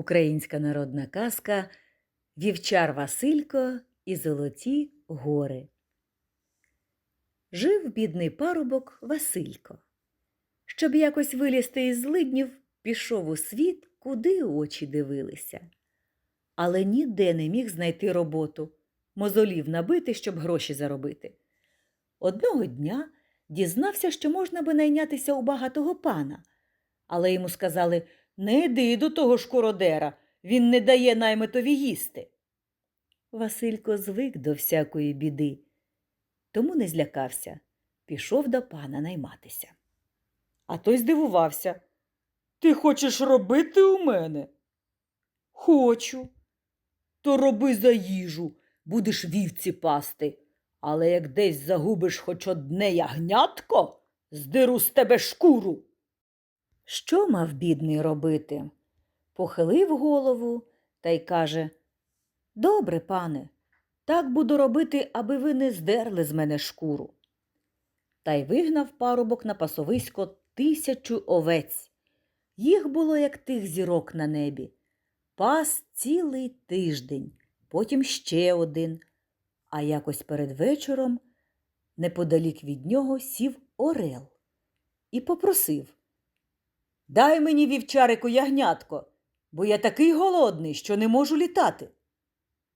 Українська народна казка Вівчар Василько і Золоті гори. Жив бідний парубок Василько. Щоб якось вилізти із злиднів, пішов у світ, куди очі дивилися. Але ніде не міг знайти роботу, мозолів набити, щоб гроші заробити. Одного дня дізнався, що можна би найнятися у багатого пана, але йому сказали не йди до того шкуродера, він не дає наймитові їсти. Василько звик до всякої біди, тому не злякався, пішов до пана найматися. А той здивувався. Ти хочеш робити у мене? Хочу. То роби за їжу, будеш вівці пасти. Але як десь загубиш хоч одне ягнятко, здеру з тебе шкуру. Що мав бідний робити? Похилив голову та й каже Добре, пане, так буду робити, аби ви не здерли з мене шкуру. Та й вигнав парубок на пасовисько тисячу овець. Їх було, як тих зірок на небі. Пас цілий тиждень, потім ще один. А якось перед вечором неподалік від нього сів орел і попросив Дай мені, вівчарику, ягнятко, бо я такий голодний, що не можу літати.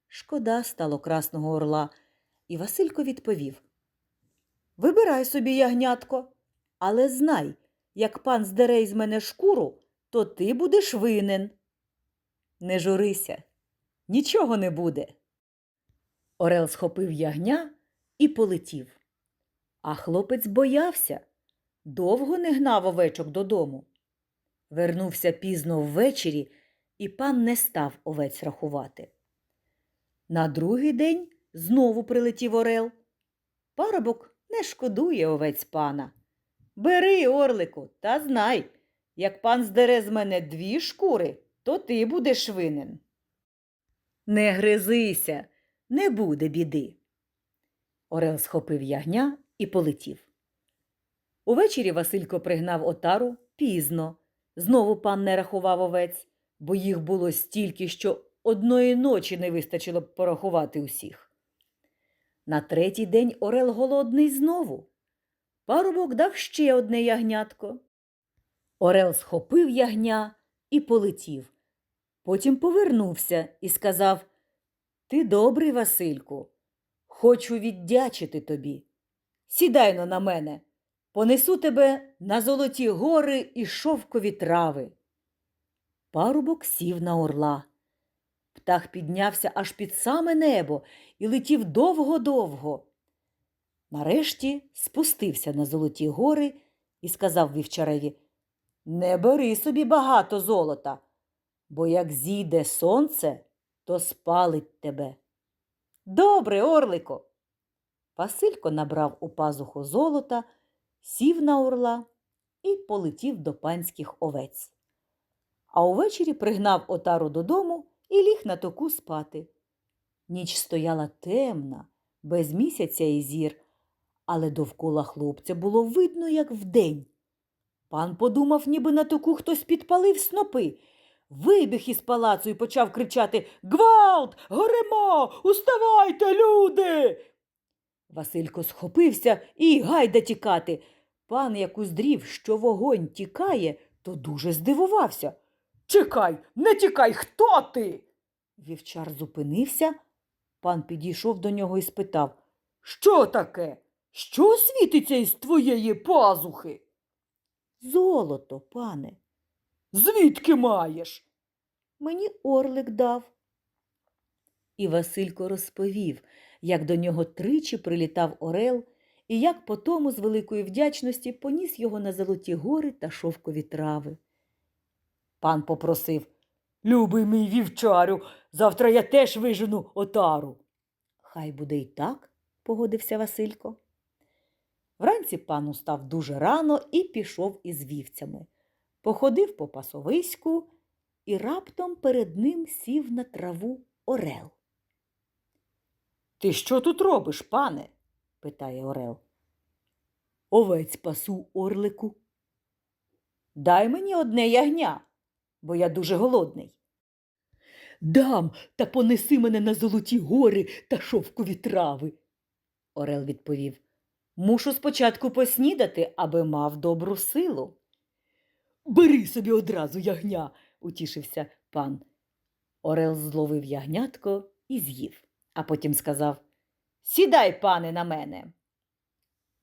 Шкода стало красного орла, і Василько відповів Вибирай собі, ягнятко, але знай, як пан здере із мене шкуру, то ти будеш винен. Не журися, нічого не буде. Орел схопив ягня і полетів. А хлопець боявся, довго не гнав овечок додому. Вернувся пізно ввечері, і пан не став овець рахувати. На другий день знову прилетів орел. Парубок не шкодує овець пана. Бери, орлику, та знай, як пан здере з мене дві шкури, то ти будеш винен. Не гризися, не буде біди. Орел схопив ягня і полетів. Увечері Василько пригнав отару пізно. Знову пан не рахував овець, бо їх було стільки, що одної ночі не вистачило б порахувати усіх. На третій день Орел голодний знову. Парубок дав ще одне ягнятко. Орел схопив ягня і полетів. Потім повернувся і сказав Ти добрий, Васильку, хочу віддячити тобі. Сідайно на мене. Понесу тебе на золоті гори і шовкові трави. Парубок сів на орла. Птах піднявся аж під саме небо і летів довго-довго. Нарешті спустився на золоті гори і сказав вівчареві Не бери собі багато золота, бо як зійде сонце, то спалить тебе. Добре, Орлико. Василько набрав у пазуху золота сів на орла і полетів до панських овець. А увечері пригнав отару додому і ліг на току спати. Ніч стояла темна, без місяця і зір, але довкола хлопця було видно, як вдень. Пан подумав, ніби на току хтось підпалив снопи. Вибіг із палацу і почав кричати Гвалт! Горемо! Уставайте, люди! Василько схопився і гайда тікати. Пан, як уздрів, що вогонь тікає, то дуже здивувався. Чекай, не тікай, хто ти? Вівчар зупинився. Пан підійшов до нього і спитав Що таке? Що світиться із твоєї пазухи? Золото, пане. Звідки маєш? Мені орлик дав. І Василько розповів, як до нього тричі прилітав орел, і як потому з великої вдячності поніс його на золоті гори та шовкові трави. Пан попросив Любий мій вівчарю, завтра я теж вижену отару. Хай буде й так, погодився Василько. Вранці пан устав дуже рано і пішов із вівцями. Походив по пасовиську і раптом перед ним сів на траву орел. Ти що тут робиш, пане? питає Орел. Овець пасу орлику. Дай мені одне ягня, бо я дуже голодний. Дам, та понеси мене на золоті гори та шовкові трави. Орел відповів Мушу спочатку поснідати, аби мав добру силу. Бери собі одразу ягня, утішився пан. Орел зловив ягнятко і з'їв, а потім сказав Сідай, пане, на мене.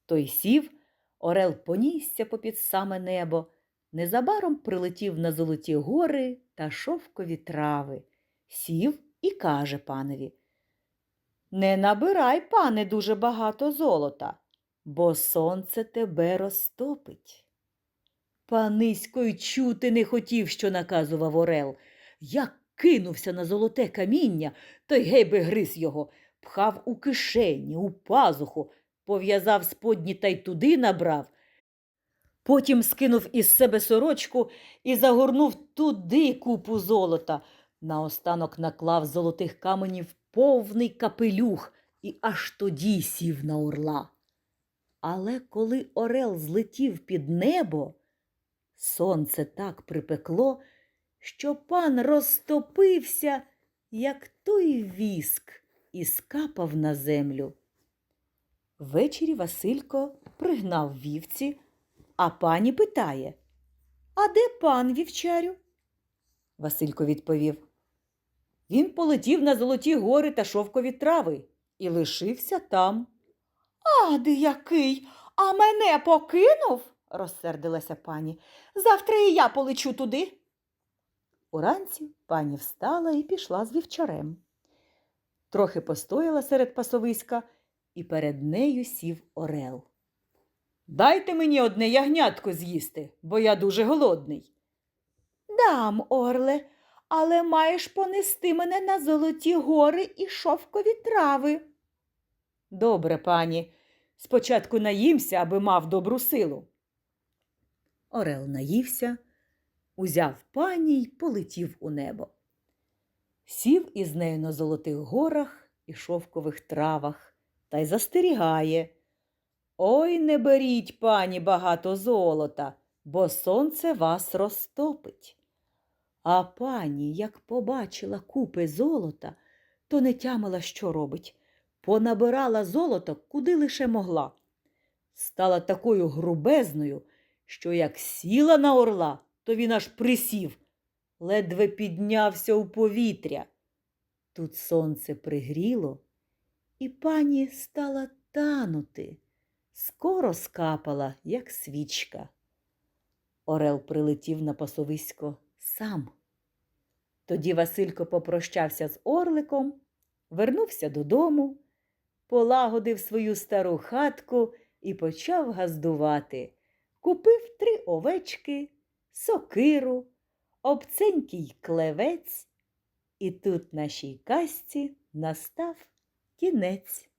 Той сів, Орел понісся попід саме небо, незабаром прилетів на золоті гори та шовкові трави, сів і каже панові Не набирай, пане, дуже багато золота, бо сонце тебе розтопить. Панисько й чути не хотів, що наказував Орел. Як кинувся на золоте каміння, то й гей би гриз його, пхав у кишені, у пазуху, пов'язав сподні та й туди набрав. Потім скинув із себе сорочку і загорнув туди купу золота. Наостанок наклав золотих каменів повний капелюх і аж тоді сів на орла. Але коли орел злетів під небо, сонце так припекло, що пан розтопився, як той віск, і скапав на землю. Ввечері Василько пригнав вівці, а пані питає А де пан вівчарю? Василько відповів Він полетів на золоті гори та шовкові трави і лишився там. Ади який, а мене покинув, розсердилася пані. Завтра і я полечу туди. Уранці пані встала і пішла з вівчарем. Трохи постояла серед пасовиська, і перед нею сів орел. Дайте мені одне ягнятко з'їсти, бо я дуже голодний. Дам, орле, але маєш понести мене на золоті гори і шовкові трави. Добре, пані, спочатку наїмся, аби мав добру силу. Орел наївся, узяв пані й полетів у небо. Сів із нею на золотих горах і шовкових травах та й застерігає. Ой, не беріть, пані, багато золота, бо сонце вас розтопить. А пані, як побачила купи золота, то не тямила, що робить. Понабирала золото, куди лише могла. Стала такою грубезною, що як сіла на орла, то він аж присів, ледве піднявся у повітря. Тут сонце пригріло, і пані стала танути, скоро скапала, як свічка. Орел прилетів на пасовисько сам. Тоді Василько попрощався з орликом, вернувся додому, полагодив свою стару хатку і почав газдувати. Купив три овечки, сокиру, обценький клевець, і тут нашій казці настав кінець.